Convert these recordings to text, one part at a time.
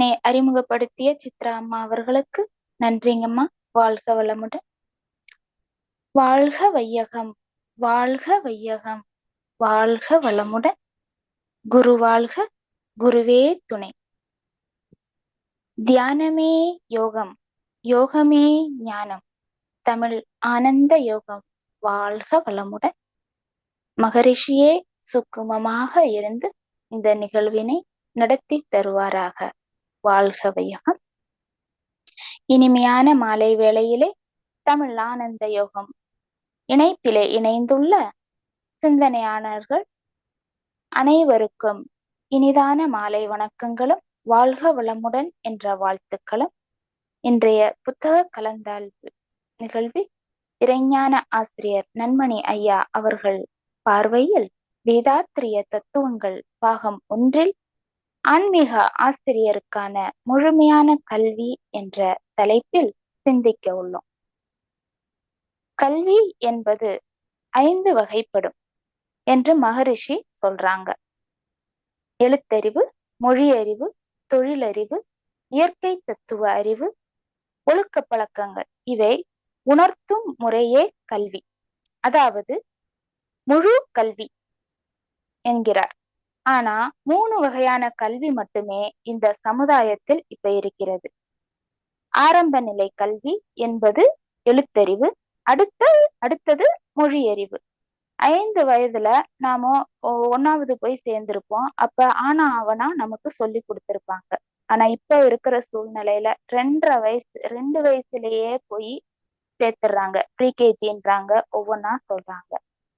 என்னை அறிமுகப்படுத்திய சித்ரா அம்மா அவர்களுக்கு நன்றிங்கம்மா. வாழ்க வளமுடன். வாழ்க வையகம் வாழ்க வையகம் வாழ்க வளமுடன். குரு வாழ்க குருவே துணை. தியானமே யோகம் யோகமே ஞானம். தமிழ் ஆனந்த யோகம் வாழ்க வளமுடன். மகரிஷியே சுக்குமமாக இருந்து இந்த நிகழ்வினை நடத்தி தருவாராக. வாழ்க வையகம். இனிமையான மாலை வேளையிலே தமிழ் ஆனந்த யோகம். இணைப்பிலே இணைந்துள்ள சிந்தனையாளர்கள் அனைவருக்கும் இனிதான மாலை வணக்கங்களும் வாழ்க வளமுடன் என்ற வாழ்த்துக்களும். இன்றைய புத்தக கலந்தாய்வு நிகழ்வில் இறைஞான ஆசிரியர் நன்மணி ஐயா அவர்கள் பார்வையில் வேதாத்திரிய தத்துவங்கள் பாகம் ஒன்றில் ஆன்மீக ஆசிரியருக்கான முழுமையான கல்வி என்ற தலைப்பில் சிந்திக்க உள்ளோம். கல்வி என்பது ஐந்து வகைப்படும் என்று மகரிஷி சொல்றாங்க. எழுத்தறிவு மொழியறிவு தொழிலறிவு இயற்கை தத்துவ அறிவு ஒழுக்க பழக்கங்கள். இவை உணர்த்தும் முறையே கல்வி. அதாவது முழு கல்வி என்கிறார். ஆனா மூணு வகையான கல்வி மட்டுமே இந்த சமுதாயத்தில் இப்ப இருக்கிறது. ஆரம்ப நிலை கல்வி என்பது எழுத்தறிவு அடுத்த அடுத்தது மொழியறிவு. ஐந்து வயதுல நாம ஒன்னாவது போய் சேர்ந்திருப்போம். அப்ப ஆனா அவனா நமக்கு சொல்லி கொடுத்துருப்பாங்க. ஆனா இப்ப இருக்கிற சூழ்நிலையில ரெண்டரை வயசு ரெண்டு வயசுலயே போய் சேர்த்துடுறாங்க ப்ரீகேஜின்றாங்க ஒவ்வொன்னா சொல்றாங்க.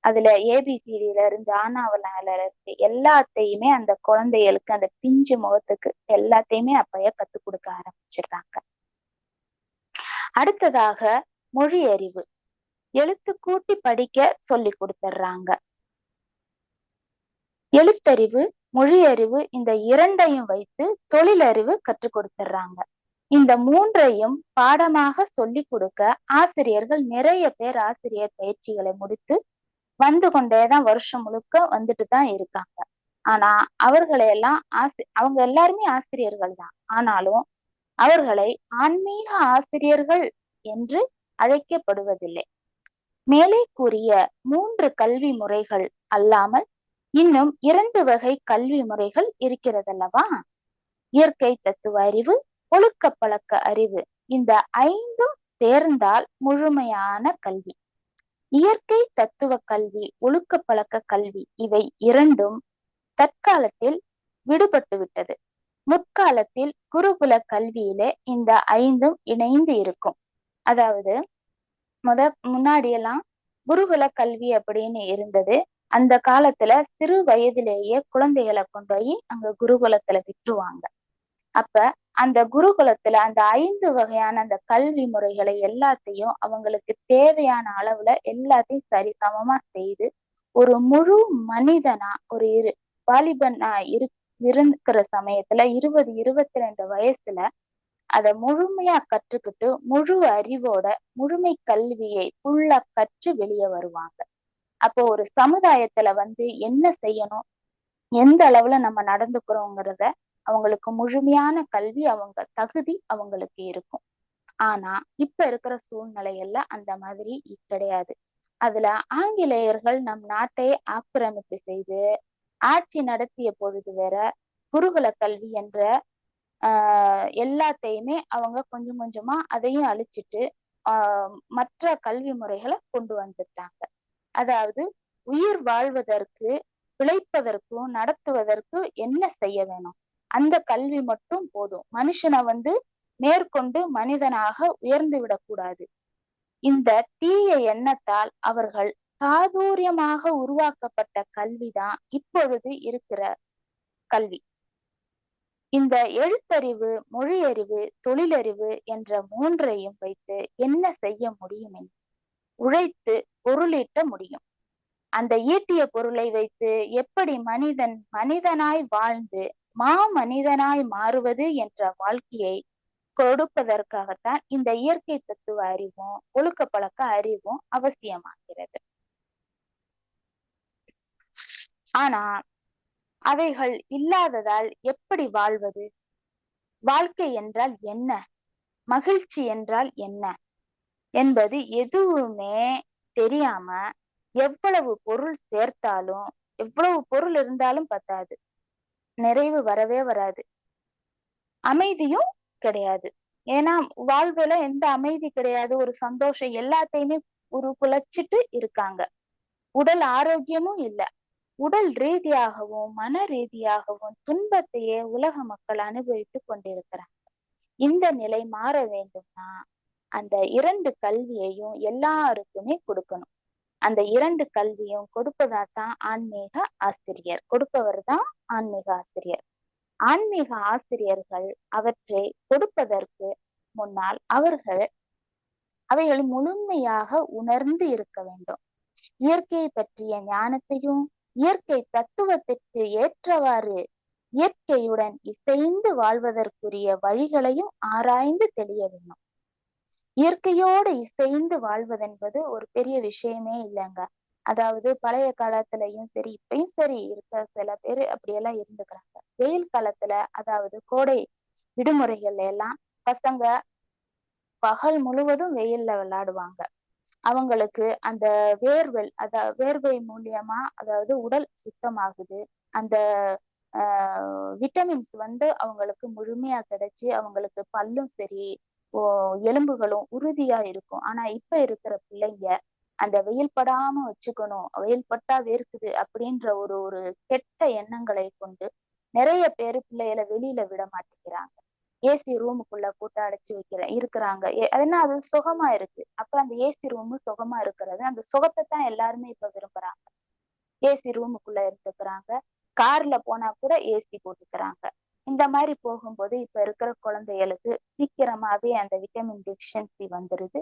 அதுல ஏபிசிடியில இருந்து ஆனாவலால இருந்து எல்லாத்தையுமே அந்த குழந்தைகளுக்கு அந்த பிஞ்சு முகத்துக்கு எல்லாத்தையுமே அப்பயே கத்து கொடுக்க ஆரம்பிச்சிடுறாங்க. அடுத்ததாக மொழி அறிவு. எழுத்து கூட்டி படிக்க சொல்லி கொடுத்துட்றாங்க. எழுத்தறிவு மொழி அறிவு இந்த இரண்டையும் வைத்து தொழிலறிவு கற்றுக் கொடுத்துட்றாங்க. இந்த மூன்றையும் பாடமாக சொல்லி கொடுக்க ஆசிரியர்கள் நிறைய பேர் ஆசிரியர் பயிற்சிகளை முடித்து வந்து கொண்டேதான் வருஷம் முழுக்க வந்துட்டு தான் இருக்காங்க. ஆனா அவர்களை எல்லாம் ஆசி அவங்க எல்லாருமே ஆசிரியர்கள் தான். ஆனாலும் அவர்களை ஆன்மீக ஆசிரியர்கள் என்று அழைக்கப்படுவதில்லை. மேலே கூறிய மூன்று கல்வி முறைகள் அல்லாமல் இன்னும் இரண்டு வகை கல்வி முறைகள் இருக்கிறதல்லவா? இயற்கை தத்துவ அறிவு ஒழுக்க பழக்க அறிவு. இந்த ஐந்தும் சேர்ந்தால் முழுமையான கல்வி. இயற்கை தத்துவ கல்வி ஒழுக்க பழக்க கல்வி இவை இரண்டும் தற்காலத்தில் விடுபட்டு விட்டது. முற்காலத்தில் குருகுல கல்வியிலே இந்த ஐந்தும் இணைந்து இருக்கும். அதாவது முத முன்னாடி எல்லாம் குருகுல கல்வி அப்படின்னு இருந்தது. அந்த காலத்துல சிறு வயதிலேயே குழந்தைகளை கொண்டு போய் அங்க குருகுலத்துல விட்டுருவாங்க. அப்ப அந்த குருகுலத்துல அந்த ஐந்து வகையான அந்த கல்வி முறைகளை எல்லாத்தையும் அவங்களுக்கு தேவையான அளவுல எல்லாத்தையும் சரி சமமா செய்து ஒரு முழு மனிதனா ஒரு இரு வாலிபனா இரு இருக்கிற சமயத்துல இருபது இருபத்தி ரெண்டு வயசுல அதை முழுமையா கற்றுக்கிட்டு முழு அறிவோட முழுமை கல்வியை ஃபுல்லா கற்று வெளியே வருவாங்க. அப்போ ஒரு சமுதாயத்துல வந்து என்ன செய்யணும்? எந்த அளவுல நம்ம நடந்துக்கிறோங்கிறத அவங்களுக்கு முழுமையான கல்வி அவங்க தகுதி அவங்களுக்கு இருக்கும். ஆனா இப்ப இருக்கிற சூழ்நிலையில அந்த மாதிரி கிடையாது. அதுல ஆங்கிலேயர்கள் நம் நாட்டை ஆக்கிரமிப்பு செய்து ஆட்சி நடத்திய பொழுது வேற குருகுல கல்வி என்ற ஆஹ் எல்லாத்தையுமே அவங்க கொஞ்சம் கொஞ்சமா அதையும் அழிச்சிட்டு ஆஹ் மற்ற கல்வி முறைகளை கொண்டு வந்துட்டாங்க. அதாவது உயிர் வாழ்வதற்கு பிழைப்பதற்கும் நடத்துவதற்கு என்ன செய்ய வேணும்? அந்த கல்வி மட்டும் போதும். மனுஷனை வந்து மேற்கொண்டு மனிதனாக உயர்ந்து விடக்கூடாது. இந்த தீய எண்ணத்தால் அவர்கள் சாதுரியமாக உருவாக்கப்பட்ட கல்விதான் இப்பொழுது இருக்கிற கல்வி. இந்த எழுத்தறிவு மொழியறிவு தொழிலறிவு என்ற மூன்றையும் வைத்து என்ன செய்ய முடியும் உழைத்து பொருளீட்ட முடியும். அந்த ஈட்டிய பொருளை வைத்து எப்படி மனிதன் மனிதனாய் வாழ்ந்து மா மனிதனாய் மாறுவது என்ற வாழ்க்கையை கொடுப்பதற்காகத்தான் இந்த இயற்கை தத்துவ அறிவும் ஒழுக்க பழக்க அறிவும் அவசியமாகிறது. ஆனா அவைகள் இல்லாததால் எப்படி வாழ்வது? வாழ்க்கை என்றால் என்ன? மகிழ்ச்சி என்றால் என்ன? என்பது எதுவுமே தெரியாம எவ்வளவு பொருள் சேர்த்தாலும் எவ்வளவு பொருள் இருந்தாலும் பத்தாது. நிறைவு வரவே வராது. அமைதியும் கிடையாது. ஏன்னா வாழ்வுல எந்த அமைதி கிடையாது. ஒரு சந்தோஷம் எல்லாத்தையுமே ஒரு குலைச்சிட்டு இருக்காங்க. உடல் ஆரோக்கியமும் இல்லை. உடல் ரீதியாகவும் மன ரீதியாகவும் துன்பத்தையே உலக மக்கள் அனுபவித்து கொண்டிருக்கிறாங்க. இந்த நிலை மாற வேண்டும்னா அந்த இரண்டு கல்வியையும் எல்லாருக்குமே கொடுக்கணும். அந்த இரண்டு கல்வியும் கொடுப்பதா தான் ஆன்மீக ஆசிரியர். கொடுப்பவர் தான் ஆன்மீக ஆசிரியர். ஆன்மீக ஆசிரியர்கள் அவற்றை கொடுப்பதற்கு முன்னால் அவர்கள் அவைகள் முழுமையாக உணர்ந்து இருக்க வேண்டும். இயற்கையை பற்றிய ஞானத்தையும் இயற்கை தத்துவத்திற்கு ஏற்றவாறு இயற்கையுடன் இசைந்து வாழ்வதற்குரிய வழிகளையும் ஆராய்ந்து தெளிய வேண்டும். இயற்கையோடு இசைந்து வாழ்வதென்பது ஒரு பெரிய விஷயமே இல்லைங்க. அதாவது பழைய காலத்துலயும் சரி இப்பயும் சரி இருக்க சில பேர் அப்படியெல்லாம் இருந்துக்கிறாங்க. வெயில் காலத்துல அதாவது கோடை விடுமுறைகள்ல எல்லாம் பசங்க பகல் முழுவதும் வெயில்ல விளையாடுவாங்க. அவங்களுக்கு அந்த வேர்வெல் அத வேர்வை மூலியமா அதாவது உடல் சுத்தமாகுது. அந்த ஆஹ் விட்டமின்ஸ் வந்து அவங்களுக்கு முழுமையா கிடைச்சு அவங்களுக்கு பல்லும் சரி எலும்புகளும் உறுதியா இருக்கும். ஆனா இப்ப இருக்கிற பிள்ளைங்க அந்த வெயில் படாம வச்சுக்கணும் வெயில் பட்டா வேர்க்குது அப்படின்ற ஒரு ஒரு கெட்ட எண்ணங்களை கொண்டு நிறைய பேரு பிள்ளைகளை வெளியில விட மாட்டேங்கிறாங்க. ஏசி ரூமுக்குள்ள போட்டு அடைச்சு வைக்கிற இருக்கிறாங்க. ஏன்னா அது சுகமா இருக்கு. அப்ப அந்த ஏசி ரூமு சுகமா இருக்கிறது அந்த சுகத்தை தான் எல்லாருமே இப்ப விரும்புறாங்க. ஏசி ரூமுக்குள்ள இருந்துக்கிறாங்க கார்ல போனா கூட ஏசி போட்டுக்கிறாங்க. இந்த மாதிரி போகும்போது இப்ப இருக்கிற குழந்தைகளுக்கு சீக்கிரமாவே அந்த விட்டமின் டெஃபிஷியன்சி வந்துருது.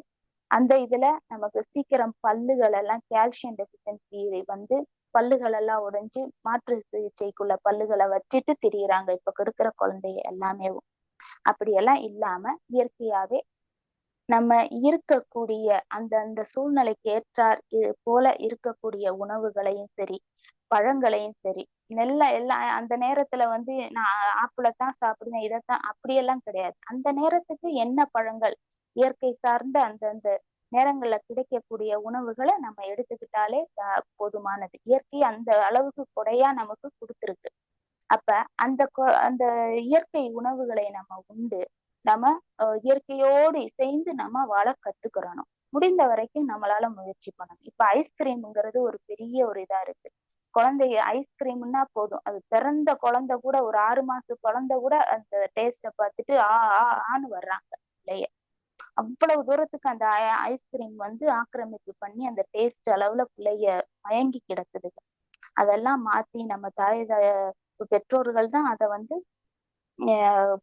அந்த இதுல நமக்கு சீக்கிரம் பல்லுகள் எல்லாம் கால்சியம் டெஃபிஷியன்சி வந்து பல்லுகள் எல்லாம் உடைஞ்சு மாற்று சிகிச்சைக்குள்ள பல்லுகளை வச்சுட்டு திரியிறாங்க. இப்ப இருக்கிற குழந்தைங்க எல்லாமே. அப்படியெல்லாம் இல்லாம இயற்கையாவே நம்ம இருக்கக்கூடிய அந்த அந்த சூழ்நிலைக்கு ஏற்றார் போல இருக்கக்கூடிய உணவுகளையும் சரி பழங்களையும் சரி நெல்ல எல்லாம் அந்த நேரத்துல வந்து நான் ஆப்பிளை தான் சாப்பிடுவேன் இதைத்தான் அப்படியெல்லாம் கிடையாது. அந்த நேரத்துக்கு என்ன பழங்கள் இயற்கை சார்ந்த அந்த அந்த நேரங்கள்ல கிடைக்கக்கூடிய உணவுகளை நம்ம எடுத்துக்கிட்டாலே போதுமானது. இயற்கை அந்த அளவுக்கு கொடையா நமக்கு கொடுத்துருக்கு. அப்ப அந்த அந்த இயற்கை உணவுகளை நம்ம உண்டு நம்ம இயற்கையோடு இசைந்து நம்ம வாழ கத்துக்கிறணும். முடிந்த வரைக்கும் நம்மளால முயற்சி பண்ணணும். இப்ப ஐஸ்கிரீம்ங்கிறது ஒரு பெரிய ஒரு இதா இருக்கு. குழந்தைய ஐஸ்கிரீம்னா போதும். அது பிறந்த குழந்தை கூட ஒரு ஆறு மாச குழந்தை கூட அந்த டேஸ்ட பார்த்துட்டு ஆ ஆன்னு வர்றாங்க இல்லைய? அவ்வளவு தூரத்துக்கு அந்த ஐஸ்கிரீம் வந்து ஆக்கிரமிப்பு பண்ணி அந்த டேஸ்ட் அளவுல பிள்ளைய மயங்கி கிடக்குதுங்க. அதெல்லாம் மாத்தி நம்ம தாய் பெற்றோர்கள் தான் அதை வந்து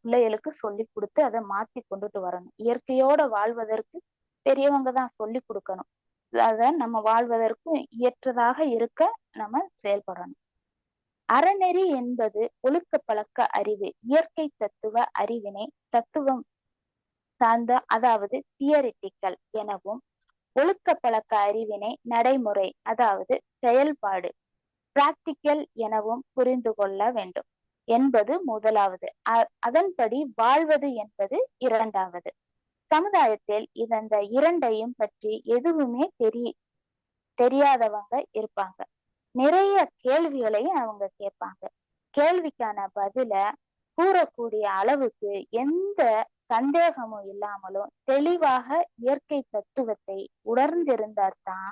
பிள்ளைகளுக்கு சொல்லி கொடுத்து அதை மாத்தி கொண்டுட்டு வரணும். இயற்கையோட வாழ்வதற்கு பெரியவங்க தான் சொல்லி கொடுக்கணும். அத நம்ம வாழ்வதற்கு ஏற்றதாக இருக்க நம்ம செயல்படணும். அறநெறி என்பது ஒழுக்க பழக்க அறிவு இயற்கை தத்துவ அறிவினை தத்துவம் சார்ந்த அதாவது தியரிட்டிக்கல் எனவும் ஒழுக்க பழக்க அறிவினை நடைமுறை அதாவது செயல்பாடு பிராக்டிக்கல் எனவும் புரிந்து கொள்ள வேண்டும். என்பது முதலாவது. அதன்படி வாழ்வது என்பது இரண்டாவது. சமுதாயத்தில் இந்த இரண்டையும் பற்றி எதுவுமே தெரி தெரியாதவங்க இருப்பாங்க. நிறைய கேள்விகளையும் அவங்க கேட்பாங்க. கேள்விக்கான பதில கூறக்கூடிய அளவுக்கு எந்த சந்தேகமும் இல்லாமலும் தெளிவாக இயற்கை தத்துவத்தை உணர்ந்திருந்தால்தான்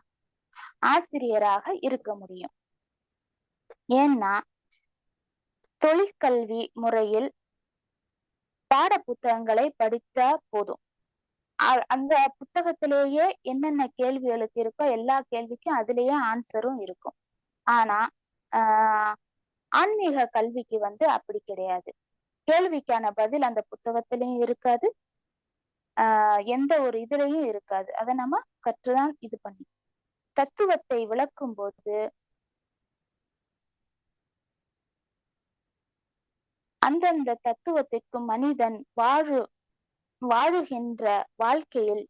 ஆசிரியராக இருக்க முடியும். ஏன்னா தொழிற்கல்வி முறையில் பாட புத்தகங்களை படித்தா போதும். அந்த புத்தகத்திலேயே என்னென்ன கேள்விகளுக்கு இருக்கோ எல்லா கேள்விக்கும் அதுலேயே ஆன்சரும் இருக்கும். ஆனா ஆஹ் ஆன்மீக கல்விக்கு வந்து அப்படி கிடையாது. கேள்விக்கான பதில் அந்த புத்தகத்திலையும் இருக்காது. ஆஹ் எந்த ஒரு இதுலயும் இருக்காது. அதை நம்ம கற்றுதான் இது பண்ணி தத்துவத்தை விளக்கும் போது அந்தந்த தத்துவத்திற்கும் மனிதன் வாழு வாழுகின்ற வாழ்க்கையில்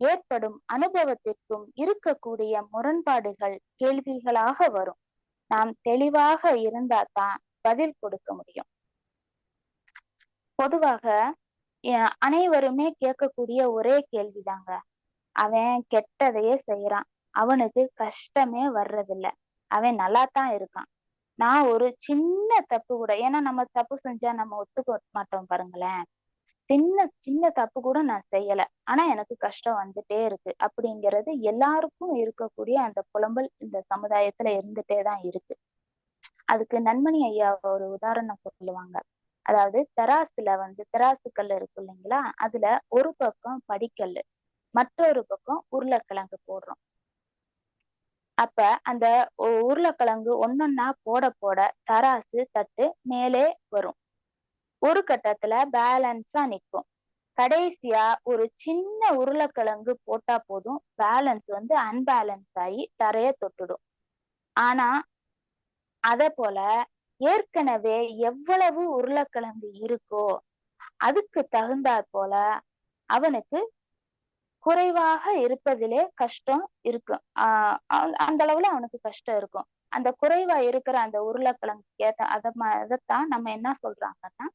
ஏற்படும் அனுபவத்திற்கும் இருக்கக்கூடிய முரண்பாடுகள் கேள்விகளாக வரும். நாம் தெளிவாக இருந்தா தான் பதில் கொடுக்க முடியும். பொதுவாக அனைவருமே கேட்கக்கூடிய ஒரே கேள்விதாங்க. அவன் கெட்டதையே செய்யறான் அவனுக்கு கஷ்டமே வர்றதில்ல. அவன் நல்லாத்தான் இருக்கான். நான் ஒரு சின்ன தப்பு கூட ஏன்னா நம்ம தப்பு செஞ்சா நம்ம ஒத்துக்க மாட்டோம் பாருங்களேன். சின்ன சின்ன தப்பு கூட நான் செய்யல. ஆனா எனக்கு கஷ்டம் வந்துட்டே இருக்கு. அப்படிங்கிறது எல்லாருக்கும் இருக்கக்கூடிய அந்த புலம்பல் இந்த சமுதாயத்துல இருந்துட்டே தான் இருக்கு. அதுக்கு நன்மணி ஐயா ஒரு உதாரணம் சொல்லுவாங்க. அதாவது தெராசுல வந்து தெராசு இருக்கு இல்லைங்களா? அதுல ஒரு பக்கம் படிக்கல் மற்றொரு பக்கம் உருளைக்கிழங்கு போடுறோம். அப்ப அந்த உருளைக்கிழங்கு ஒன்னொன்னா போட போட தராசு தட்டு மேலே வரும். ஒரு கட்டத்துல பேலன்ஸா நிக்கும். கடைசியா ஒரு சின்ன உருளைக்கிழங்கு போட்டா போதும். பேலன்ஸ் வந்து அன்பேலன்ஸ் ஆகி தரைய தொட்டுடும். ஆனா அத போல ஏற்கனவே எவ்வளவு உருளைக்கிழங்கு இருக்கோ அதுக்கு தகுந்தாற் போல அவனுக்கு குறைவாக இருப்பதிலே கஷ்டம் இருக்கும் ஆஹ் அந்த- அளவுல அவனுக்கு கஷ்டம் இருக்கும். அந்த குறைவா இருக்கிற அந்த உருளைக்கிழங்கு ஏத்த அத ம- அதைத்தான் நம்ம என்ன சொல்றாங்கன்னா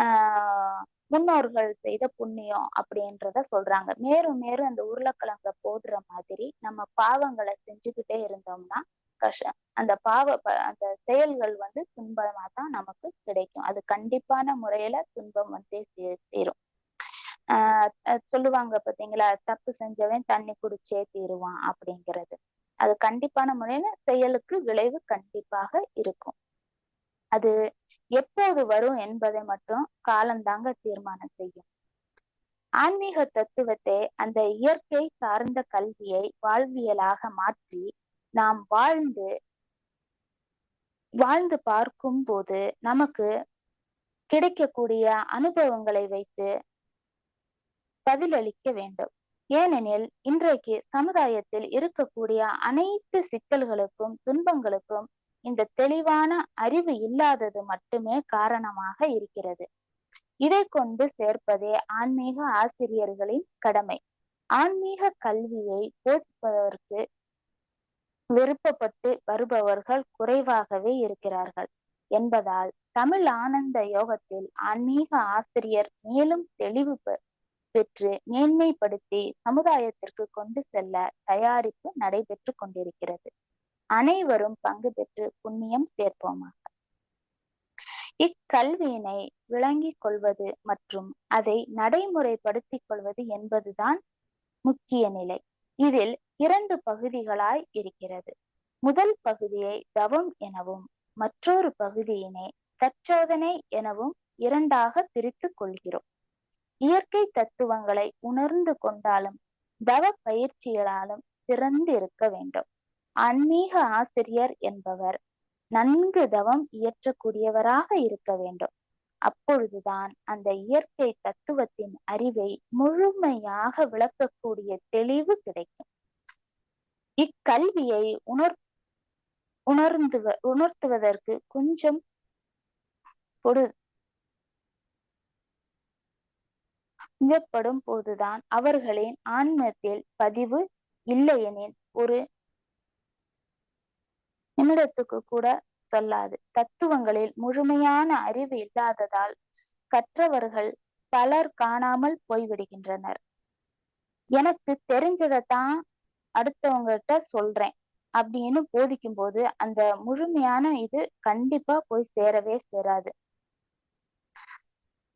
ஆஹ் முன்னோர்கள் செய்த புண்ணியம் அப்படின்றத சொல்றாங்க. மேலும் மேலும் அந்த உருளைக்கிழங்க போடுற மாதிரி நம்ம பாவங்களை செஞ்சுக்கிட்டே இருந்தோம்னா கஷ்டம் அந்த பாவ அந்த செயல்கள் வந்து துன்பமா தான் நமக்கு கிடைக்கும். அது கண்டிப்பான முறையில துன்பம் வந்து சே- சேரும் சொல்லுவாங்க பாத்தீங்களா? தப்பு செஞ்சவன் தண்ணி குடிச்சே தீருவான் அப்படிங்கிறது. அது கண்டிப்பான முறையில செயலுக்கு விளைவு கண்டிப்பாக இருக்கும். அது எப்போது வரும் என்பதை மட்டும் காலந்தாங்க தீர்மானம் செய்யும். ஆன்மீக தத்துவத்தை அந்த இயற்கை சார்ந்த கல்வியை வாழ்வியலாக மாற்றி நாம் வாழ்ந்து வாழ்ந்து பார்க்கும் போது நமக்கு கிடைக்கக்கூடிய அனுபவங்களை வைத்து பதிலளிக்க வேண்டும். ஏனெனில் இன்றைக்கு சமுதாயத்தில் இருக்கக்கூடிய அனைத்து சிக்கல்களுக்கும் துன்பங்களுக்கும் இந்த தெளிவான அறிவு இல்லாதது மட்டுமே காரணமாக இருக்கிறது. இதை கொண்டு சேர்ப்பதே ஆன்மீக ஆசிரியர்களின் கடமை. ஆன்மீக கல்வியை போதிப்பதற்கு விருப்பப்பட்டு வருபவர்கள் குறைவாகவே இருக்கிறார்கள். என்பதால் தமிழ் ஆனந்த யோகத்தில் ஆன்மீக ஆசிரியர் மேலும் தெளிவு பெற்று மேன்மைப்படுத்தி சமுதாயத்திற்கு கொண்டு செல்ல தயாரிப்பு நடைபெற்று கொண்டிருக்கிறது. அனைவரும் பங்கு பெற்று புண்ணியம் சேர்ப்போமாக. இக்கல்வியினை விளங்கிக் கொள்வது மற்றும் அதை நடைமுறைப்படுத்திக் கொள்வது என்பதுதான் முக்கிய நிலை. இதில் இரண்டு பகுதிகளாய் இருக்கிறது. முதல் பகுதியை தவம் எனவும் மற்றொரு பகுதியினை தற்சோதனை எனவும் இரண்டாக பிரித்துக் கொள்கிறோம். இயற்கை தத்துவங்களை உணர்ந்து கொண்டாலும் தவ பயிற்சிகளாலும் சிறந்திருக்க வேண்டும். ஆன்மீக ஆசிரியர் என்பவர் நன்கு தவம் இயற்றக்கூடியவராக இருக்க வேண்டும். அப்பொழுதுதான் அந்த இயற்கை தத்துவத்தின் அறிவை முழுமையாக விளக்கக்கூடிய தெளிவு கிடைக்கும். இக்கல்வியை உணர் உணர்ந்து உணர்த்துவதற்கு கொஞ்சம் பொடு செஞ்சப்படும் போதுதான் அவர்களின் ஆன்மத்தில் பதிவு இல்லையெனில் ஒரு நிமிடத்துக்கு கூட சொல்லாது. தத்துவங்களில் முழுமையான அறிவு இல்லாததால் கற்றவர்கள் பலர் காணாமல் போய்விடுகின்றனர். எனக்கு தெரிஞ்சதைத்தான் அடுத்தவங்ககிட்ட சொல்றேன் அப்படின்னு போதிக்கும் போது அந்த முழுமையான இது கண்டிப்பா போய் சேரவே சேராது.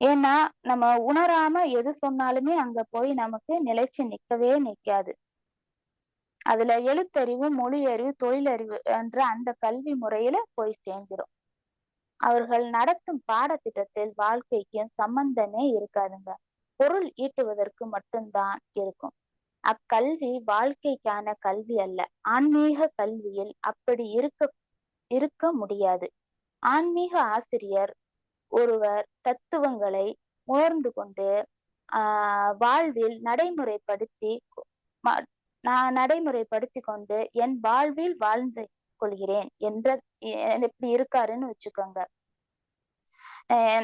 ஏன்னா நம்ம உணராம எது சொன்னாலுமே அங்க போய் நமக்கு நிலைச்சு நிக்கவே நிக்காது. அதுல எழுத்தறிவு மொழியறிவு தொழிலறிவு என்ற அந்த கல்வி முறையில போய் சேர்ந்துரும். அவர்கள் நடத்தும் பாடத்திட்டத்தில் வாழ்க்கைக்கும் சம்பந்தமே இருக்காதுங்க. பொருள் ஈட்டுவதற்கு மட்டும்தான் இருக்கும். அக்கல்வி வாழ்க்கைக்கான கல்வி அல்ல. ஆன்மீக கல்வியில் அப்படி இருக்க இருக்க முடியாது. ஆன்மீக ஆசிரியர் ஒருவர் தத்துவங்களை உணர்ந்து கொண்டு ஆஹ் வாழ்வில் நடைமுறைப்படுத்தி நான் நடைமுறைப்படுத்தி கொண்டு என் வாழ்வில் வாழ்ந்து கொள்கிறேன் என்ற எப்படி இருக்காருன்னு வச்சுக்கோங்க.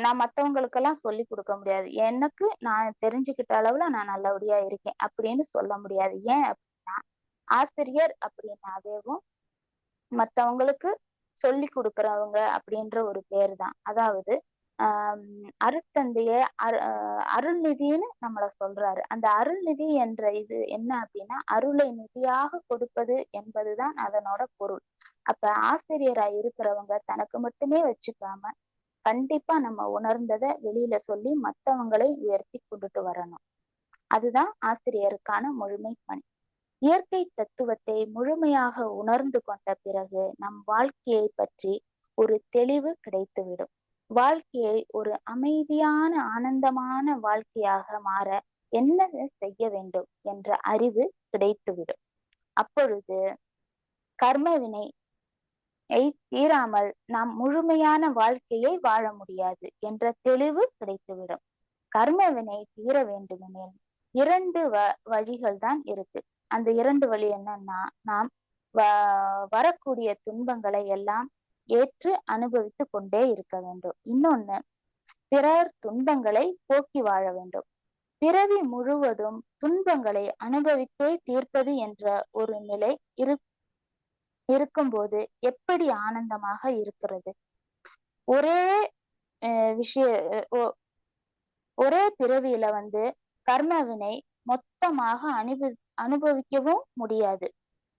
நான் மத்தவங்களுக்கெல்லாம் சொல்லி கொடுக்க முடியாது. எனக்கு நான் தெரிஞ்சுக்கிட்ட அளவுல நான் நல்லபடியா இருக்கேன் அப்படின்னு சொல்ல முடியாது. ஏன் அப்படின்னா ஆசிரியர் அப்படின்னாவேவும் மத்தவங்களுக்கு சொல்லி கொடுக்கறவங்க அப்படின்ற ஒரு பேர் தான். அதாவது அருட்தந்தைய அரு அருள்நிதின்னு நம்மள சொல்றாரு. அந்த அருள்நிதி என்ற இது என்ன அப்படின்னா அருளை நிதியாக கொடுப்பது என்பதுதான் அதனோட பொருள். அப்ப ஆசிரியரா இருக்கிறவங்க தனக்கு மட்டுமே வச்சுக்காம கண்டிப்பா நம்ம உணர்ந்ததை வெளியில சொல்லி மத்தவங்களை உயர்த்தி கொண்டுட்டு வரணும். அதுதான் ஆசிரியருக்கான முழுமை பணி. இயற்கை தத்துவத்தை முழுமையாக உணர்ந்து கொண்ட பிறகு நம் வாழ்க்கையை பற்றி ஒரு தெளிவு கிடைத்துவிடும். வாழ்க்கையை ஒரு அமைதியான ஆனந்தமான வாழ்க்கையாக மாற என்ன செய்ய வேண்டும் என்ற அறிவு கிடைத்துவிடும். அப்பொழுது கர்மவினை தீராமல் நாம் முழுமையான வாழ்க்கையை வாழ முடியாது என்ற தெளிவு கிடைத்துவிடும். கர்மவினை தீர வேண்டுமெனில் இரண்டு வ வழிகள் தான் இருக்கு. அந்த இரண்டு வழி என்னன்னா நாம் வ வரக்கூடிய துன்பங்களை எல்லாம் ஏற்று அனுபவித்து கொண்டே இருக்க வேண்டும். இன்னொன்னு பிறர் துன்பங்களை போக்கி வாழ வேண்டும். பிறவி முழுவதும் துன்பங்களை அனுபவித்தே தீர்ப்பது என்ற ஒரு நிலை இரு இருக்கும்போது எப்படி ஆனந்தமாக இருக்கிறது? ஒரே விஷய ஒரே பிறவியில வந்து கர்மவினை மொத்தமாக அனுபவி அனுபவிக்கவும் முடியாது.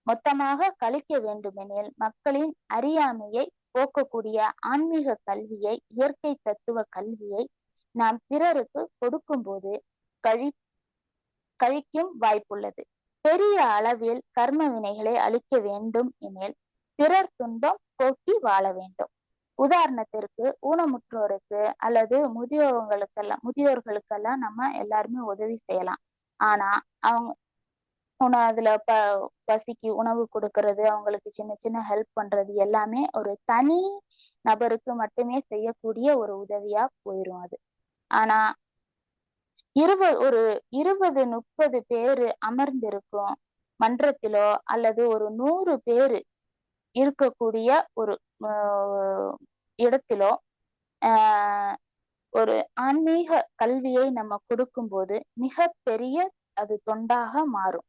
மொத்தமாக கழிக்க வேண்டுமெனில் மக்களின் அறியாமையை போக்கக்கூடிய ஆன்மீக கல்வியை இயற்கை தத்துவ கல்வியை நாம் பிறருக்கு கொடுக்கும்போது கழி கழிக்கும் வாய்ப்புள்ளது. பெரிய அளவில் கர்ம வினைகளை அழிக்க வேண்டும் எனில் பிறர் துன்பம் போக்கி வாழ வேண்டும். உதாரணத்திற்கு ஊனமுற்றோருக்கு அல்லது முதியோர்களுக்கெல்லாம் முதியோர்களுக்கெல்லாம் நம்ம எல்லாருமே உதவி செய்யலாம். ஆனா அவங்க உண அதுல ப பசிக்கு உணவு கொடுக்கறது அவங்களுக்கு சின்ன சின்ன ஹெல்ப் பண்றது எல்லாமே ஒரு தனி நபருக்கு மட்டுமே செய்யக்கூடிய ஒரு உதவியா போயிரும் அது. ஆனா இருபது ஒரு இருபது முப்பது பேரு அமர்ந்திருக்கும் மன்றத்திலோ அல்லது ஒரு நூறு பேரு இருக்கக்கூடிய ஒரு இடத்திலோ ஒரு ஆன்மீக கல்வியை நம்ம கொடுக்கும்போது மிக பெரிய அது தொண்டாக மாறும்.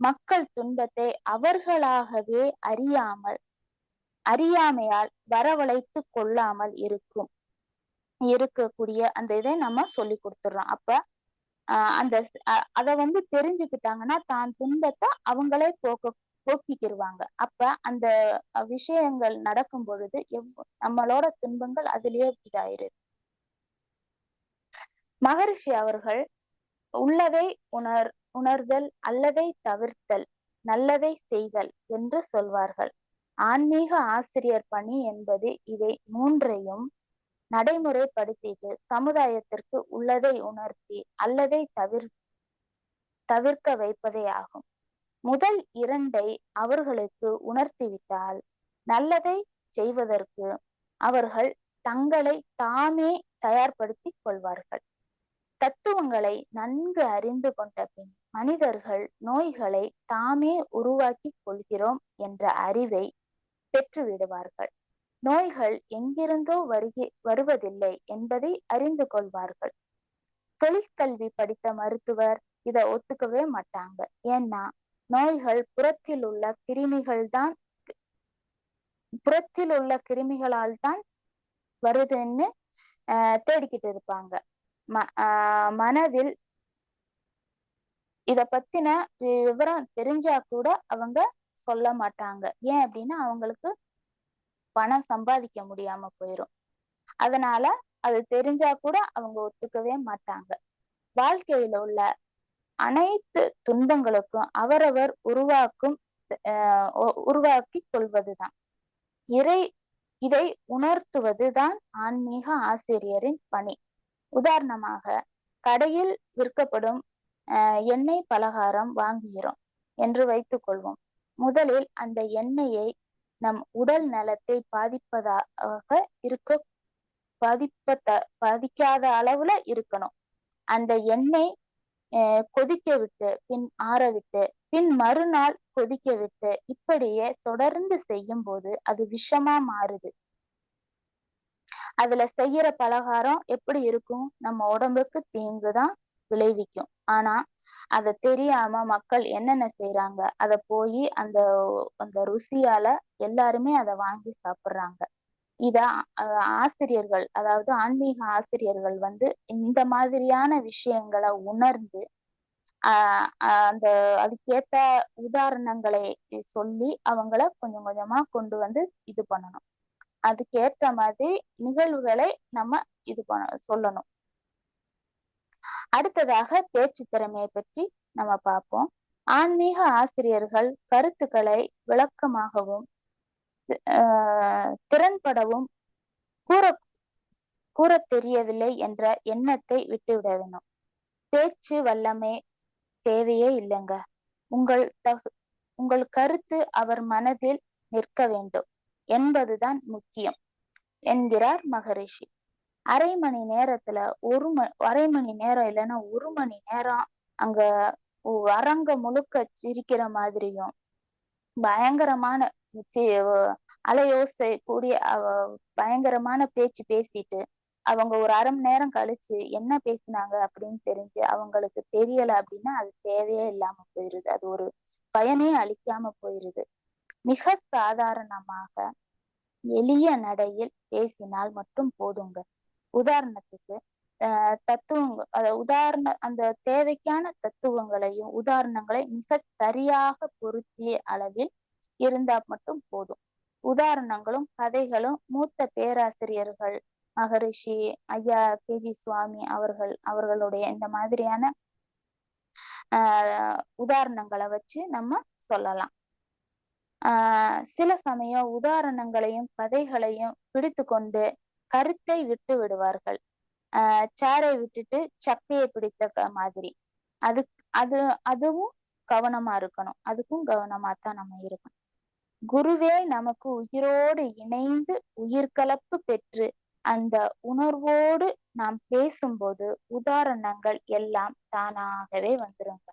மக்கள் துன்பத்தை அவர்களாகவே அறியாமல் அறியாமையால் வரவழைத்து கொள்ளாமல் இருக்கும் இருக்கக்கூடிய அந்த இதை நம்ம சொல்லி கொடுத்துடுறோம். அப்ப ஆஹ் அந்த அத வந்து தெரிஞ்சுக்கிட்டாங்கன்னா தான் துன்பத்தை அவங்களே போக்க போக்கிக்கிருவாங்க. அப்ப அந்த விஷயங்கள் நடக்கும் பொழுது எவ் நம்மளோட துன்பங்கள் அதுலயே இதாயிருது மகரிஷி அவர்கள் உள்ளதை உணர் உணர்தல் அல்லதை தவிர்த்தல் நல்லதை செய்தல் என்று சொல்வார்கள். ஆன்மீக ஆசிரியர் பணி என்பது இவை மூன்றையும் நடைமுறைப்படுத்திட்டு சமுதாயத்திற்கு உள்ளதை உணர்த்தி அல்லதை தவிர் தவிர்க்க வைப்பதே ஆகும். முதல் இரண்டை அவர்களுக்கு உணர்த்திவிட்டால் நல்லதை செய்வதற்கு அவர்கள் தங்களை தாமே தயார்படுத்திக் கொள்வார்கள். தத்துவங்களை நன்கு அறிந்து கொண்ட பின் மனிதர்கள் நோய்களை தாமே உருவாக்கி கொள்கிறோம் என்ற அறிவை பெற்று விடுவார்கள். நோய்கள் எங்கிருந்தோ வருகி வருவதில்லை என்பதை அறிந்து கொள்வார்கள். தொழிற்கல்வி படித்த மருத்துவர் இதை ஒத்துக்கவே மாட்டாங்க. ஏன்னா நோய்கள் புறத்தில் உள்ள கிருமிகள் தான் புறத்தில் உள்ள கிருமிகளால் தான் வருதுன்னு தேடிக்கிட்டு இருப்பாங்க. மனதில் இத பத்தின விவரம் தெரிஞ்சா கூட அவங்க சொல்ல மாட்டாங்க. ஏன் அப்படின்னா அவங்களுக்கு பணம் சம்பாதிக்க முடியாம போயிரும். அதனால அது தெரிஞ்சா கூட அவங்க ஒத்துக்கவே மாட்டாங்க. வாழ்க்கையில உள்ள அனைத்து துன்பங்களுக்கும் அவரவர் உருவாக்கும் அஹ் உருவாக்கி கொள்வதுதான். இறை இதை உணர்த்துவதுதான் ஆன்மீக ஆசிரியரின் பணி. உதாரணமாக கடையில் விற்கப்படும் அஹ் எண்ணெய் பலகாரம் வாங்குகிறோம் என்று வைத்துக் கொள்வோம் முதலில் அந்த எண்ணெயை நம் உடல் நலத்தை பாதிப்பதாக இருக்க பாதிப்ப பாதிக்காத அளவுல இருக்கணும். அந்த எண்ணெய் கொதிக்க விட்டு பின் ஆற விட்டு பின் மறுநாள் கொதிக்க விட்டு இப்படியே தொடர்ந்து செய்யும் போது அது விஷமா மாறுது. அதுல செய்யற பலகாரம் எப்படி இருக்கும்? நம்ம உடம்புக்கு தீங்குதான் விளைவிக்கும். ஆனா அத தெரியாம மக்கள் என்னென்ன செய்யறாங்க அத போய் அந்த அந்த ருசியால எல்லாருமே அதை வாங்கி சாப்பிடுறாங்க. இத ஆசிரியர்கள் அதாவது ஆன்மீக ஆசிரியர்கள் வந்து இந்த மாதிரியான விஷயங்களை உணர்ந்து ஆஹ் அந்த அதுக்கேத்த உதாரணங்களை சொல்லி அவங்கள கொஞ்சம் கொஞ்சமா கொண்டு வந்து இது பண்ணணும். அதுக்கேற்ற மாதிரி நிகழ்வுகளை நம்ம இது பண்ண சொல்லணும். அடுத்ததாக பேச்சு திறமையை பற்றி நம்ம பார்ப்போம். ஆன்மீக ஆசிரியர்கள் கருத்துக்களை விளக்கமாகவும் திறன்படவும் கூற கூற தெரியவில்லை என்ற எண்ணத்தை விட்டுவிட வேணும். பேச்சு வல்லமை தேவையே இல்லைங்க. உங்கள் தகு உங்கள் கருத்து அவர் மனதில் நிற்க வேண்டும். என்பதுதான் முக்கியம் என்கிறார் மகரிஷி. அரை மணி நேரத்துல ஒரு ம அரை மணி நேரம் இல்லைன்னா ஒரு மணி நேரம் அங்க அரங்க முழுக்க சிரிக்கிற மாதிரியும் பயங்கரமான அலையோசை கூடிய பயங்கரமான பேச்சு பேசிட்டு அவங்க ஒரு அரை மணி நேரம் கழிச்சு என்ன பேசினாங்க அப்படின்னு தெரிஞ்சு அவங்களுக்கு தெரியல அப்படின்னா அது தேவையே இல்லாம போயிருது. அது ஒரு பயனே அளிக்காம போயிருது. மிக சாதாரணமாக எளிய நடையில் பேசினால் மட்டும் போதுங்க. உதாரணத்துக்கு அஹ் தத்துவங்கள் அத உதாரண அந்த தேவைக்கான தத்துவங்களையும் உதாரணங்களை மிக சரியாக பொருத்திய அளவில் இருந்தா மட்டும் போதும். உதாரணங்களும் கதைகளும் மூத்த பேராசிரியர்கள் மகரிஷி ஐயா கே ஜி சுவாமி அவர்கள் அவர்களுடைய இந்த மாதிரியான ஆஹ் உதாரணங்களை வச்சு நம்ம சொல்லலாம். ஆஹ் சில சமயம் உதாரணங்களையும் கதைகளையும் பிடித்து கொண்டு கருத்தை விட்டு விடுவார்கள். ஆஹ் சேரை விட்டுட்டு சக்கையை பிடித்த மாதிரி. அது அது அதுவும் கவனமா இருக்கணும். அதுக்கும் கவனமா தான் நம்ம இருக்கணும். குருவே நமக்கு உயிரோடு இணைந்து உயிர்கலப்பு பெற்று அந்த உணர்வோடு நாம் பேசும்போது உதாரணங்கள் எல்லாம் தானாகவே வந்துருங்க.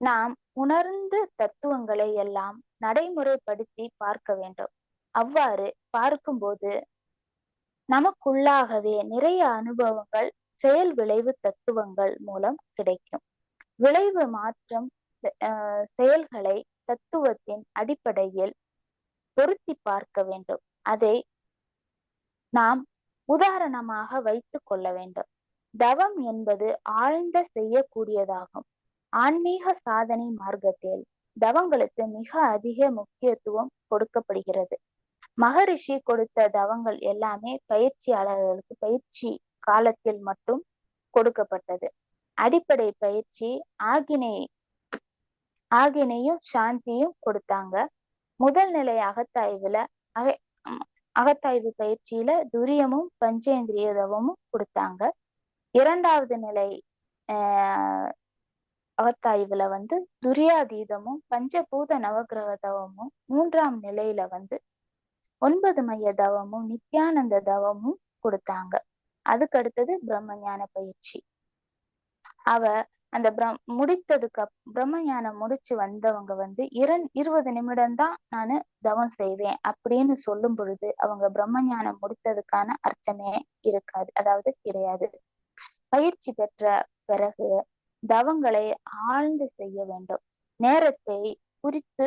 நாம் உணர்ந்து தத்துவங்களை எல்லாம் நடைமுறைப்படுத்தி பார்க்க வேண்டும். அவ்வாறு பார்க்கும்போது நமக்குள்ளாகவே நிறைய அனுபவங்கள் செயல் விளைவு தத்துவங்கள் மூலம் கிடைக்கும். விளைவு மாற்றம் செயல்களை தத்துவத்தின் அடிப்படையில் பொருத்தி பார்க்க வேண்டும். அதை நாம் உதாரணமாக வைத்து கொள்ள வேண்டும். தவம் என்பது ஆழ்ந்த செய்யக்கூடியதாகும். ஆன்மீக சாதனை மார்க்கத்தில் தவங்களுக்கு மிக அதிக முக்கியத்துவம் கொடுக்கப்படுகிறது. மகரிஷி கொடுத்த தவங்கள் எல்லாமே பயிற்சியாளர்களுக்கு பயிற்சி காலத்தில் மட்டும் கொடுக்கப்பட்டது. அடிப்படை பயிற்சி ஆகினை ஆகினையும் சாந்தியும் கொடுத்தாங்க. முதல் நிலை அகத்தாய்வுல அக அகத்தாய்வு பயிற்சியில துரியமும் பஞ்சேந்திரிய தவமும் கொடுத்தாங்க. இரண்டாவது நிலை அகத்தாய்வுல வந்து துரியாதீதமும் பஞ்சபூத நவகிரக தவமும் மூன்றாம் நிலையில வந்து ஒன்பது மைய தவமும் நித்யானந்த தவமும் கொடுத்தாங்க. அதுக்கு அடுத்தது பிரம்மஞான பயிற்சி. அவ அந்த பிரம் முடித்ததுக்கு பிரம்ம பிரம்மஞானம் முடிச்சு வந்தவங்க வந்து இரண் இருபது நிமிடம் தான் நானு தவம் செய்வேன் அப்படின்னு சொல்லும் பொழுது அவங்க பிரம்மஞானம் முடித்ததுக்கான அர்த்தமே இருக்காது அதாவது கிடையாது. பயிற்சி பெற்ற பிறகு தவங்களை ஆழ்ந்து செய்ய வேண்டும். நேரத்தை குறித்து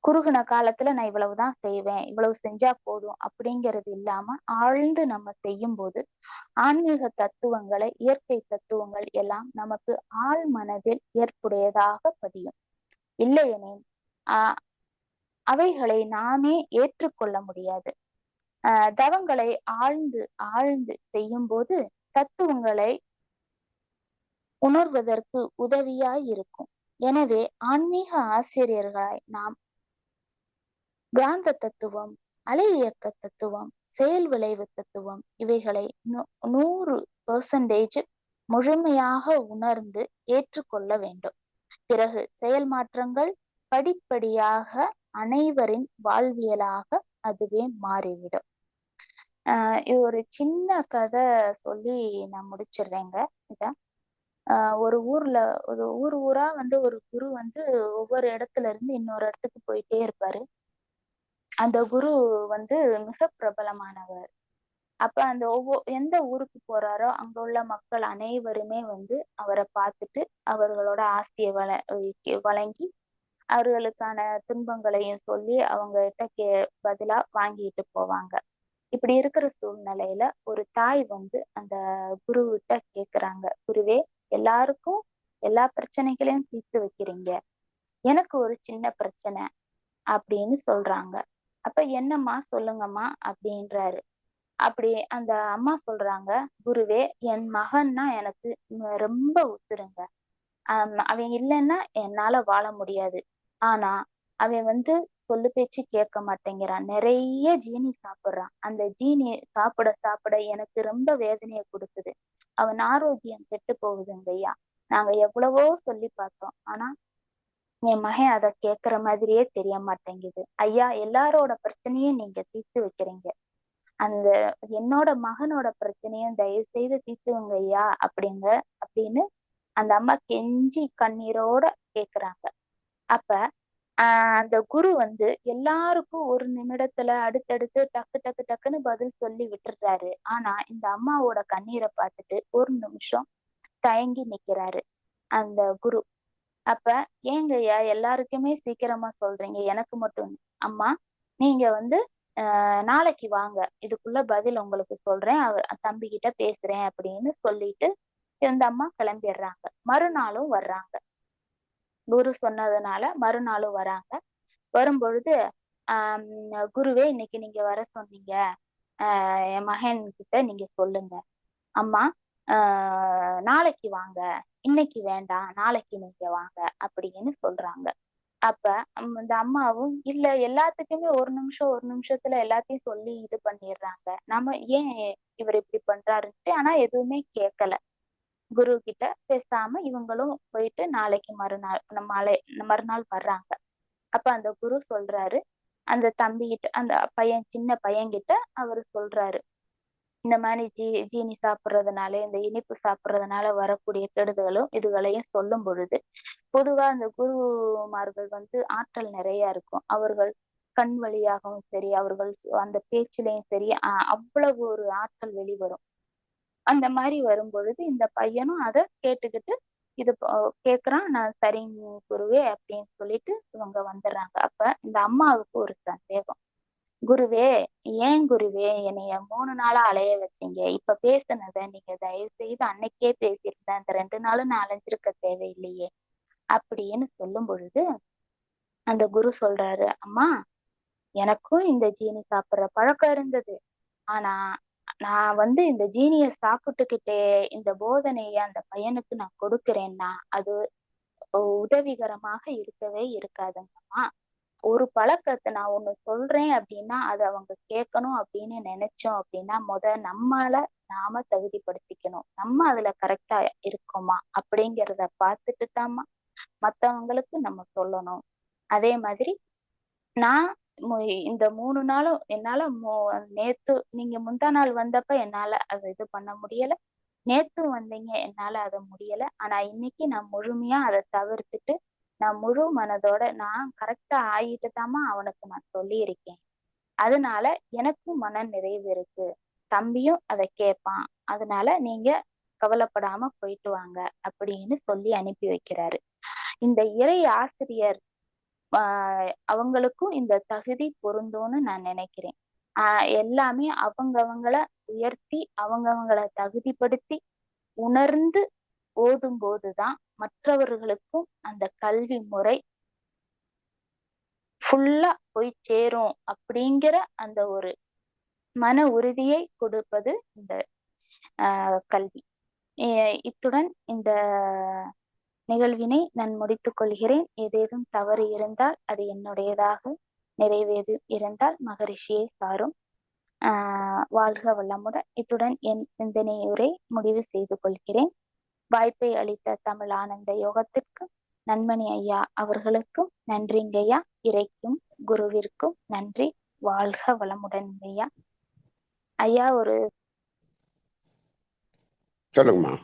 குறுகின காலத்துல நான் இவ்வளவுதான் செய்வேன் இவ்வளவு செஞ்சா போதும் அப்படிங்கிறது இல்லாம ஆழ்ந்து நம்ம செய்யும் போது ஆன்மீக தத்துவங்களை இயற்கை தத்துவங்கள் எல்லாம் நமக்கு ஆழ் மனதில் ஏற்புடையதாக பதியும். இல்லையெனில் ஆஹ் அவைகளை நாமே ஏற்றுக்கொள்ள முடியாது. ஆஹ் தவங்களை ஆழ்ந்து ஆழ்ந்து செய்யும் போது தத்துவங்களை உணர்வதற்கு உதவியாய் இருக்கும் எனவே ஆன்மீக ஆசிரியர்களாய் நாம் காந்த தத்துவம் அலை இயக்க தத்துவம் செயல் விளைவு தத்துவம் இவைகளை நூறு பெர்சன்டேஜ் முழுமையாக உணர்ந்து ஏற்றுக்கொள்ள வேண்டும். பிறகு செயல் மாற்றங்கள் படிப்படியாக அனைவரின் வாழ்வியலாக அதுவே மாறிவிடும். ஆஹ் இது ஒரு சின்ன கதை சொல்லி நான் முடிச்சிடுறேங்க. இதான். ஒரு ஊர்ல ஒரு ஊர் ஊரா வந்து ஒரு குரு வந்து ஒவ்வொரு இடத்துல இருந்து இன்னொரு இடத்துக்கு போயிட்டே இருப்பாரு. அந்த குரு வந்து மிக பிரபலமானவர். அப்ப அந்த ஒவ்வொரு எந்த ஊருக்கு போறாரோ அங்க உள்ள மக்கள் அனைவருமே வந்து அவரை பார்த்துட்டு அவர்களோட ஆசையை வள வழங்கி அவர்களுக்கான துன்பங்களையும் சொல்லி அவங்க கிட்ட கே பதிலா வாங்கிட்டு போவாங்க. இப்படி இருக்கிற சூழ்நிலையில ஒரு தாய் வந்து அந்த குருவிட்ட கேக்குறாங்க. குருவே எல்லாருக்கும் எல்லா பிரச்சனைகளையும் தீர்த்து வைக்கிறீங்க. எனக்கு ஒரு சின்ன பிரச்சனை அப்படின்னு சொல்றாங்க. அப்ப என்னம்மா சொல்லுங்கம்மா அப்படின்றாரு. அப்படி அந்த அம்மா சொல்றாங்க குருவே என் மகன்னா எனக்கு ரொம்ப உசுருங்க. அவன் இல்லைன்னா என்னால வாழ முடியாது. ஆனா அவன் வந்து சொல்லு பேச்சு கேட்க மாட்டேங்கிறான். நிறைய ஜீனி சாப்பிடுறான். அந்த ஜீனி சாப்பிட சாப்பிட எனக்கு ரொம்ப வேதனையை கொடுக்குது. அவன் ஆரோக்கியம் கெட்டு போகுதுங்க ஐயா நாங்க எவ்வளவோ சொல்லி பார்த்தோம். ஆனா என் மகன் அதை கேக்குற மாதிரியே தெரிய மாட்டேங்குது. ஐயா எல்லாரோட பிரச்சனையும் நீங்க தீர்த்து வைக்கிறீங்க. அந்த என்னோட மகனோட பிரச்சனையும் தயவு செய்து தீர்த்துவங்க ஐயா அப்படிங்க அப்படின்னு அந்த அம்மா கெஞ்சி கண்ணீரோட கேக்குறாங்க. அப்ப ஆஹ் அந்த குரு வந்து எல்லாருக்கும் ஒரு நிமிடத்துல அடுத்தடுத்து டக்கு டக்கு டக்குன்னு பதில் சொல்லி விட்டுறாரு. ஆனா இந்த அம்மாவோட கண்ணீரை பார்த்துட்டு ஒரு நிமிஷம் தயங்கி நிக்கிறாரு அந்த குரு. அப்ப ஏங்கய்யா எல்லாருக்குமே சீக்கிரமா சொல்றீங்க. எனக்கு மட்டும் அம்மா நீங்க வந்து ஆஹ் நாளைக்கு வாங்க. இதுக்குள்ள பதில் உங்களுக்கு சொல்றேன். அவர் தம்பி கிட்ட பேசுறேன் அப்படின்னு சொல்லிட்டு இந்த அம்மா கிளம்பிடுறாங்க. மறுநாளும் வர்றாங்க. குரு சொன்னதுனால மறுநாளும் வராங்க. வரும்பொழுது ஆஹ் குருவே இன்னைக்கு நீங்க வர சொன்னீங்க. ஆஹ் என் மகன் கிட்ட நீங்க சொல்லுங்க. அம்மா ஆஹ் நாளைக்கு வாங்க. இன்னைக்கு வேண்டாம். நாளைக்கு நீங்க வாங்க. அப்படின்னு சொல்றாங்க. அப்ப இந்த அம்மாவும் இல்ல எல்லாத்துக்குமே ஒரு நிமிஷம் ஒரு நிமிஷத்துல எல்லாத்தையும் சொல்லி இது பண்ணிடுறாங்க. நம்ம ஏன் இவர் இப்படி பண்றாருன்ட்டு ஆனா எதுவுமே கேட்கல குரு கிட்ட பேசாம இவங்களும் போயிட்டு நாளைக்கு மறுநாள் மாலை மறுநாள் வர்றாங்க. அப்ப அந்த குரு சொல்றாரு அந்த தம்பி கிட்ட அந்த பையன் சின்ன பையன்கிட்ட அவரு சொல்றாரு. இந்த மாதிரி ஜீ ஜீனி சாப்பிட்றதுனால இந்த இனிப்பு சாப்பிட்றதுனால வரக்கூடிய கெடுதலும் இதுகளையும் சொல்லும் பொழுது பொதுவா அந்த குருமார்கள் வந்து ஆற்றல் நிறைய இருக்கும். அவர்கள் கண் வழியாகவும் சரி அவர்கள் அந்த பேச்சிலையும் சரி அவ்வளவு ஒரு ஆற்றல் வெளிவரும். அந்த மாதிரி வரும் பொழுது இந்த பையனும் அதை கேட்டுக்கிட்டு இது கேக்குறான் நான் சரிங்க குருவே அப்படின்னு சொல்லிட்டு இவங்க வந்துடுறாங்க. அப்ப இந்த அம்மாவுக்கு ஒரு சந்தேகம். குருவே ஏன் குருவே என்னைய மூணு நாளா அலைய வச்சீங்க? இப்ப பேசுனத நீங்க தயவு செய்து அன்னைக்கே பேசியிருந்த அந்த ரெண்டு நாளும் நான் அலைஞ்சிருக்க தேவையில்லையே அப்படின்னு சொல்லும் பொழுது அந்த குரு சொல்றாரு அம்மா எனக்கும் இந்த ஜீனி சாப்பிடுற பழக்கம் இருந்தது. ஆனா நான் வந்து இந்த ஜீனிய சாப்பிட்டுக்கிட்டே இந்த போதனையை அந்த பையனுக்கு நான் கொடுக்கிறேன்னா அது உதவிகரமாக இருக்கவே இருக்காதுங்கம்மா. ஒரு பழக்கத்தை நான் ஒண்ணு சொல்றேன் அப்படின்னா அதை அவங்க கேட்கணும் அப்படின்னு நினைச்சோம் அப்படின்னா முத நம்மள நாம தகுதிப்படுத்திக்கணும். நம்ம அதுல கரெக்டா இருக்கோமா அப்படிங்கிறத பார்த்துட்டு தாம்மா மத்தவங்களுக்கு நம்ம சொல்லணும். அதே மாதிரி நான் இந்த மூணு நாளும் என்னால நேத்து நீங்க முந்தா நாள் வந்தப்ப என்னால அதை இது பண்ண முடியல. நேத்து வந்தீங்க என்னால அதை முடியல. ஆனா இன்னைக்கு நான் முழுமையா அதை தவிர்த்துட்டு நான் முழு மனதோட நான் கரெக்டா ஆயிட்டு தாமா அவனுக்கு நான் சொல்லியிருக்கேன். அதனால எனக்கும் மன நிறைவு இருக்கு. தம்பியும் அதை கேட்பான் அதனால நீங்க கவலைப்படாம போயிட்டு வாங்க அப்படின்னு சொல்லி அனுப்பி வைக்கிறாரு. இந்த இறை ஆசிரியர் அவங்களுக்கும் இந்த தகுதி பொருந்தும்னு நான் நினைக்கிறேன். ஆஹ் எல்லாமே அவங்கவங்கள உயர்த்தி அவங்கவங்கள தகுதிப்படுத்தி உணர்ந்து ஓதும் போதுதான் மற்றவர்களுக்கும் அந்த கல்வி முறை ஃபுல்லா போய் சேரும் அப்படிங்கிற அந்த ஒரு மன உறுதியை கொடுப்பது இந்த ஆஹ் கல்வி. இத்துடன் இந்த நிகழ்வினை நான் முடித்துக் கொள்கிறேன். ஏதேதும் தவறு இருந்தால் அது என்னுடையதாக நிறைவேது இருந்தால் மகரிஷியை சாரும். ஆஹ் வாழ்க வல்லமுடன் இத்துடன் என் சிந்தனையுரை முடிவு செய்து கொள்கிறேன். வாய்ப்பை அளித்த தமிழ் ஆனந்த யோகத்திற்கும் நன்மணி ஐயா அவர்களுக்கும் நன்றிங்கய்யா இறைக்கும் குருவிற்கும் நன்றி. வாழ்க வளமுடன் ஐயா. ஐயா ஒரு சொல்லுங்கம்மா.